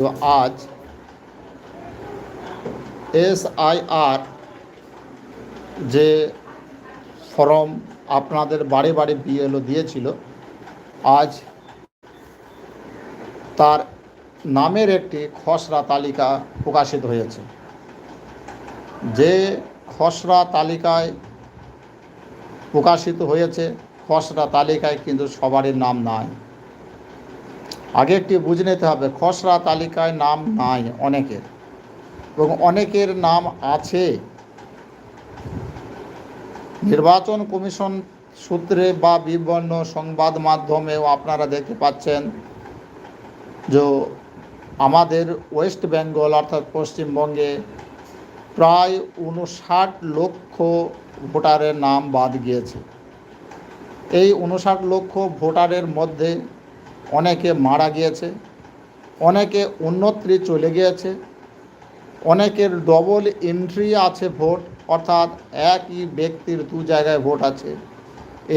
তো আজ এসআইআর যে ফর্ম আপনাদের বাড়ি বাড়ি বিএলও দিয়েছিল, আজ তার নামের একটি খসড়া তালিকা প্রকাশিত হয়েছে। যে খসড়া তালিকায় প্রকাশিত হয়েছে, খসড়া তালিকায় কিন্তু সবারই নাম নাই। আগে একটি বুঝে নিতে হবে, খসড়া তালিকায় নাম নাই অনেকের। এবং অনেকের নাম আছে। নির্বাচন কমিশন সূত্রে বা বিভিন্ন সংবাদ মাধ্যমেও আপনারা দেখতে পাচ্ছেন যে আমাদের ওয়েস্ট বেঙ্গল অর্থাৎ পশ্চিমবঙ্গে প্রায় উনষাট লক্ষ ভোটারের নাম বাদ গিয়েছে। এই উনষাট লক্ষ ভোটারের মধ্যে অনেকে মারা গিয়েছে, অনেকে অন্যত্রে চলে গিয়েছে, অনেকের ডবল এন্ট্রি আছে ভোট, অর্থাৎ একই ব্যক্তির দু জায়গায় ভোট আছে।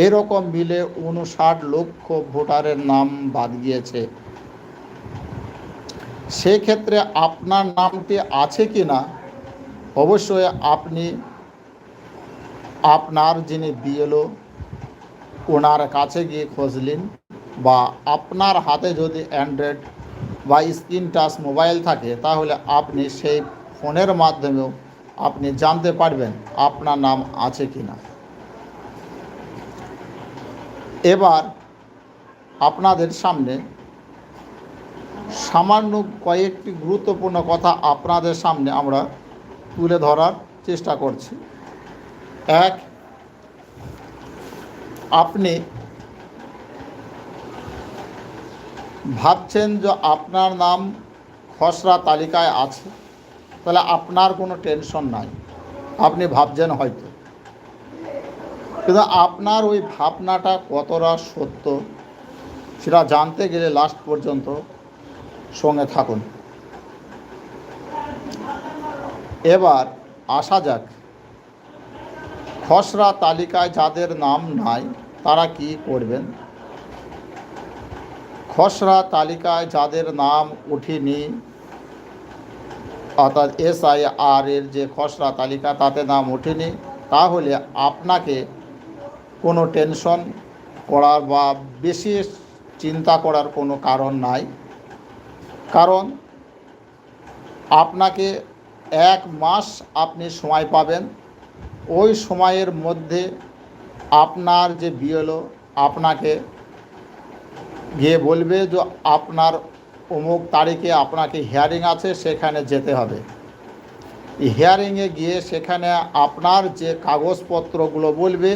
এরকম মিলে উনষাট লক্ষ ভোটারের নাম বাদ গিয়েছে। সেক্ষেত্রে আপনার নামটি আছে কি না? অবশ্যই আপনি, আপনার যিনি বিএলও, ওনার কাছে গিয়ে খুঁজলেন বা আপনার হাতে যদি অ্যান্ড্রয়েড বা স্ক্রিন টাচ মোবাইল থাকে, তাহলে আপনি সেই ফোনের মাধ্যমেও আপনি জানতে পারবেন আপনার নাম আছে কি না এবার আপনাদের সামনে সামান্য কয়েকটি গুরুত্বপূর্ণ কথা আপনাদের সামনে আমরা তুলে ধরার চেষ্টা করছি। এক, আপনি ভাবছেন যে আপনার নাম খসড়া তালিকায় আছে, তাহলে আপনার কোনো টেনশন নাই। আপনি ভাবছেন হয়তো। কিন্তু আপনার ওই ভাবনাটা কতটা সত্য, সেটা জানতে গেলে লাস্ট পর্যন্ত সঙ্গে থাকুন। এবার আসা যাক, খসড়া তালিকায় যাদের নাম নাই, তারা কি করবেন? খসড়া তালিকায় যাদের নাম উঠেনি, অর্থাৎ এস এসআইআর এর যে খসড়া তালিকা তাতে নাম ওঠেনি তাহলে আপনাকে কোনো টেনশন করার বা বেশি চিন্তা করার কোনো কারণ নাই। কারণ আপনাকে এক মাস আপনি সময় পাবেন। ওই সময়ের মধ্যে আপনার যে বিএলও, আপনাকে গিয়ে বলবে যে আপনার অমুক তারিখে আপনাকে হিয়ারিং আছে, সেখানে যেতে হবে। হিয়ারিংয়ে গিয়ে সেখানে আপনার যে কাগজপত্রগুলো বলবে,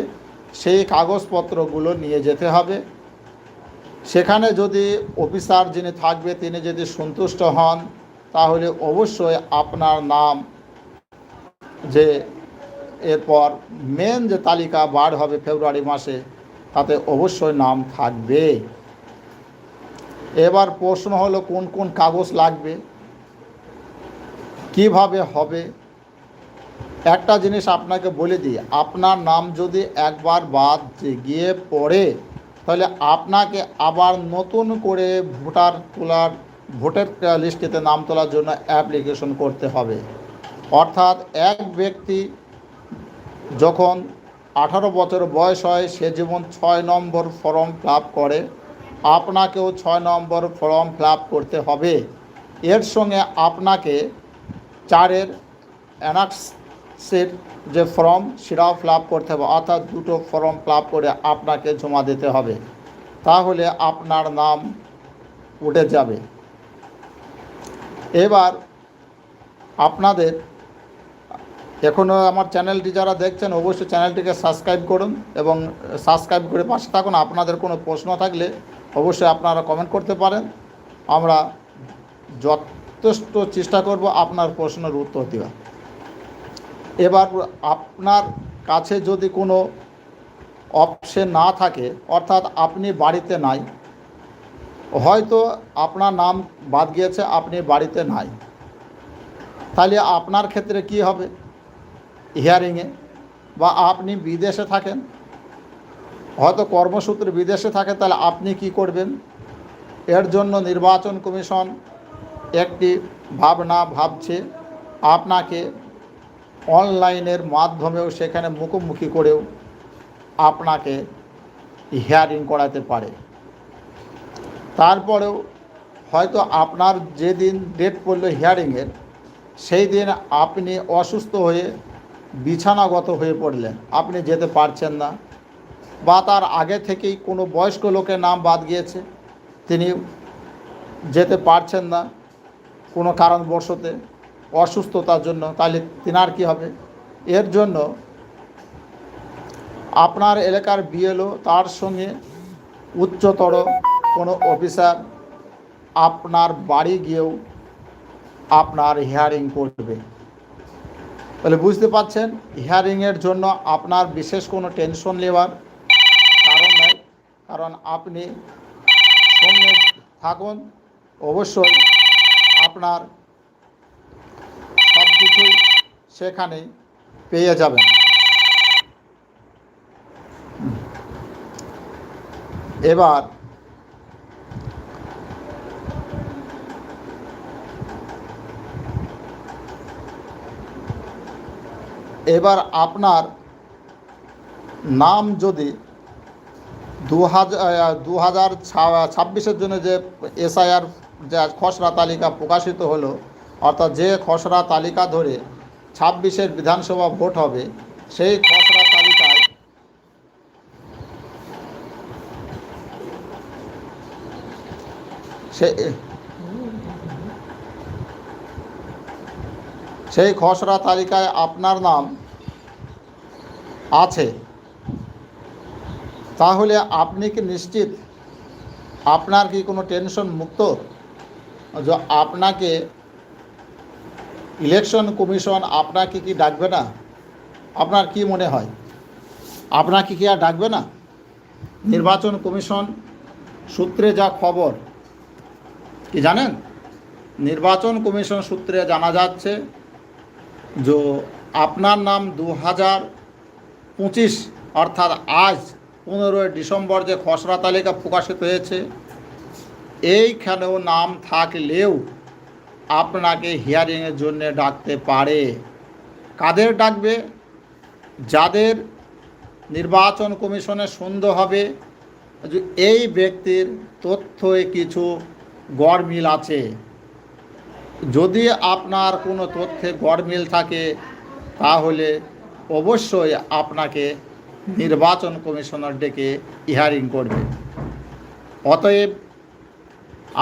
সেই কাগজপত্রগুলো নিয়ে যেতে হবে। সেখানে যদি অফিসার যিনি থাকবে, তিনি যদি সন্তুষ্ট হন, তাহলে অবশ্যই আপনার নাম যে এরপর মেন যে তালিকা বার হবে ফেব্রুয়ারি মাসে, তাতে অবশ্যই নাম থাকবে। এবার প্রশ্ন হলো কোন কোন কাগজ লাগবে? কীভাবে হবে? একটা জিনিস আপনাকে বলে দিই, আপনার নাম যদি একবার বাদ গিয়ে পড়ে, তাহলে আপনাকে আবার নতুন করে ভোটার তোলার, ভোটার লিস্টেতে নাম তোলার জন্য অ্যাপ্লিকেশন করতে হবে। অর্থাৎ এক ব্যক্তি যখন আঠারো বছর বয়স হয়, সে যেমন ছয় নম্বর ফর্ম ফিল করে আপনাকেও ছয় নম্বর ফর্ম ফিল করতে হবে। এর সঙ্গে আপনাকে চারের অ্যানাক্সের যে ফর্ম, সেটাও ফিল করতে হবে। অর্থাৎ দুটো ফর্ম ফিল করে আপনাকে জমা দিতে হবে। তাহলে আপনার নাম উঠে যাবে। এবার আপনাদের এখনও আমার চ্যানেলটি যারা দেখছেন, অবশ্যই চ্যানেলটিকে সাবস্ক্রাইব করুন এবং সাবস্ক্রাইব করে পাশে থাকুন। আপনাদের কোনো প্রশ্ন থাকলে অবশ্যই আপনারা কমেন্ট করতে পারেন। আমরা যথেষ্ট চেষ্টা করব আপনার প্রশ্নের উত্তর দেওয়া এবার আপনার কাছে যদি কোনো অপশন না থাকে, অর্থাৎ আপনি বাড়িতে নাই, হয়তো আপনার নাম বাদ গিয়েছে, আপনি বাড়িতে নাই, তাহলে আপনার ক্ষেত্রে কি হবে? হিয়ারিংয়ে বা আপনি বিদেশে থাকেন হয়তো কর্মসূত্রে বিদেশে থাকে, তাহলে আপনি কি করবেন? এর জন্য নির্বাচন কমিশন একটি ভাবনা ভাবছে। আপনাকে অনলাইনের মাধ্যমেও সেখানে মুখোমুখি করেও আপনাকে হিয়ারিং করাতে পারে। তারপরেও হয়তো আপনার যেদিন ডেট পড়ল হিয়ারিংয়ের, সেই দিন আপনি অসুস্থ হয়ে বিছানাগত হয়ে পড়লেন। আপনি যেতে পারছেন না। বা তার আগে থেকেই কোনো বয়স্ক লোকের নাম বাদ গিয়েছে, তিনি যেতে পারছেন না কোনো কারণবশতে, অসুস্থতার জন্য তাহলে তিনার কী হবে? এর জন্য আপনার এলাকার বিএলও, তার সঙ্গে উচ্চতর কোনো অফিসার আপনার বাড়ি গিয়েও আপনার হিয়ারিং করবে। তাহলে বুঝতে পাচ্ছেন হিয়ারিংয়ের জন্য আপনার বিশেষ কোনো টেনশন নেওয়ার কারণ আপনি সঙ্গে থাকুন। অবশ্যই আপনার সব কিছুই সেখানে পেয়ে যাবেন। এবার এবার আপনার নাম যদি দু হাজার দু হাজার ছাব্বিশের জন্য যে এসআইআর যে খসড়া তালিকা প্রকাশিত হলো, অর্থাৎ যে খসড়া তালিকা ধরে ছাব্বিশের বিধানসভা ভোট হবে, সেই খসড়া তালিকায় সেই খসড়া তালিকায় আপনার নাম আছে। তাহলে আপনি কি নিশ্চিত আপনার কি কোনো টেনশন মুক্ত? যে আপনাকে ইলেকশন কমিশন আপনাকে কি ডাকবে না? আপনার কি মনে হয়? আপনাকে কি আর ডাকবে না? নির্বাচন কমিশন সূত্রে যা খবর, কি জানেন? নির্বাচন কমিশন সূত্রে জানা যাচ্ছে যে আপনার নাম দু হাজার পঁচিশ, অর্থাৎ আজ পনেরোই ডিসেম্বর যে খসড়া তালিকা প্রকাশিত হয়েছে এইখানেও নাম থাকলেও আপনাকে হিয়ারিংয়ের জন্য ডাকতে পারে। কাদের ডাকবে? যাদের নির্বাচন কমিশনে সন্দেহ হবে, যে এই ব্যক্তির তথ্যে কিছু গড়মিল আছে। যদি আপনার কোনো তথ্যে গড়মিল থাকে, তাহলে অবশ্যই আপনাকে নির্বাচন কমিশনার ডেকে হিয়ারিং করবে। অতএব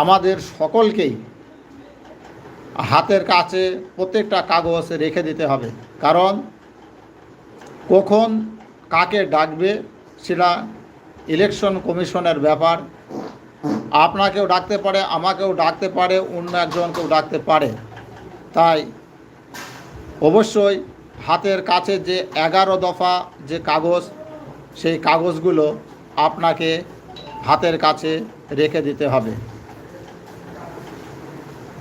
আমাদের সকলকেই হাতের কাছে প্রত্যেকটা কাগজ রেখে দিতে হবে। কারণ কখন কাকে ডাকবে সেটা ইলেকশন কমিশনের ব্যাপার। আপনাকেও ডাকতে পারে, আমাকেও ডাকতে পারে, অন্য একজনকেও ডাকতে পারে। তাই অবশ্যই হাতের কাছে যে এগারো দফা যে কাগজ, সেই কাগজগুলো আপনাকে হাতের কাছে রেখে দিতে হবে।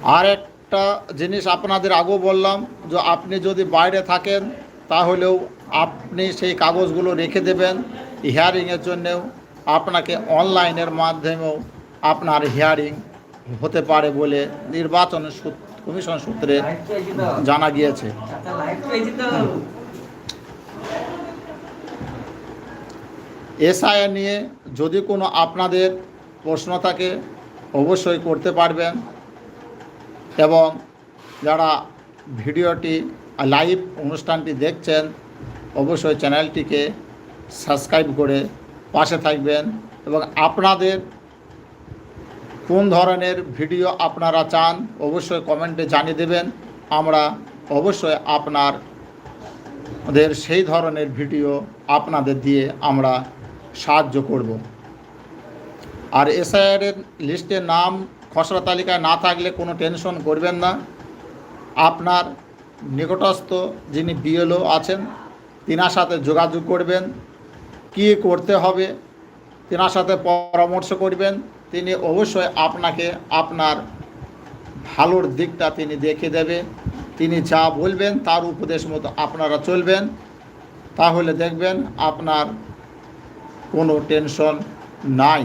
আর একটা জিনিস আপনাদের আগেও বললাম যে আপনি যদি বাইরে থাকেন, তাহলেও আপনি সেই কাগজগুলো রেখে দেবেন হিয়ারিংয়ের জন্যেও। আপনাকে অনলাইনের মাধ্যমেও আপনার হিয়ারিং হতে পারে বলে নির্বাচন সূত- কমিশন সূত্রে জানা গিয়েছে। এসআইআর নিয়ে যদি কোনো আপনাদের প্রশ্ন থাকে, অবশ্যই করতে পারবেন। এবং যারা ভিডিওটি লাইভ অনুষ্ঠানটি দেখছেন, অবশ্যই চ্যানেলটিকে সাবস্ক্রাইব করে পাশে থাকবেন এবং আপনাদের কোন ধরনের ভিডিও আপনারা চান, অবশ্যই কমেন্টে জানিয়ে দেবেন। আমরা অবশ্যই আপনার ওদের সেই ধরনের ভিডিও আপনাদের দিয়ে আমরা সাহায্য করব। আর এসআইআরের লিস্টে নাম, খসড়া তালিকায় না থাকলে কোনো টেনশন করবেন না। আপনার নিকটস্থ যিনি বিএলও আছেন, তিনার সাথে যোগাযোগ করবেন। কী করতে হবে, তিনার সাথে পরামর্শ করবেন। তিনি অবশ্যই আপনাকে আপনার ভালোর দিকটা তিনি দেখে দেবে। তিনি যা বলবেন তার উপদেশ মতো আপনারা চলবেন। তাহলে দেখবেন আপনার কোনো টেনশন নাই।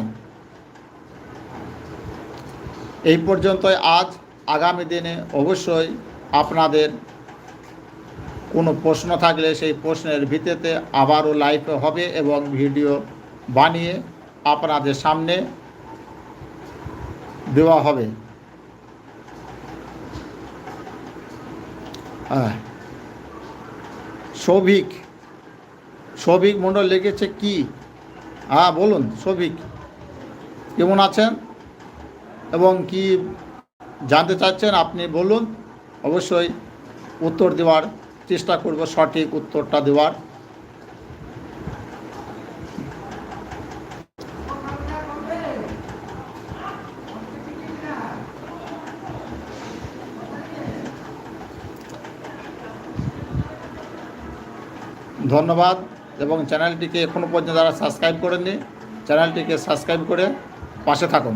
এই পর্যন্তই আজ। আগামী দিনে অবশ্যই আপনাদের কোনো প্রশ্ন থাকলে সেই প্রশ্নের ভিত্তিতে আবারও লাইভ হবে এবং ভিডিও বানিয়ে আপনাদের সামনে দেওয়া হবে। হ্যাঁ সৌভিক সৌভিক মণ্ডল লিখেছে কি? হ্যাঁ বলুন, সৌভিক। কেমন আছেন? এবং কি জানতে চাচ্ছেন আপনি বলুন। অবশ্যই উত্তর দেওয়ার চেষ্টা করব, সঠিক উত্তরটা দেওয়ার। ধন্যবাদ এবং চ্যানেলটিকে এখনও পর্যন্ত যারা সাবস্ক্রাইব করেননি চ্যানেলটিকে সাবস্ক্রাইব করে পাশে থাকুন।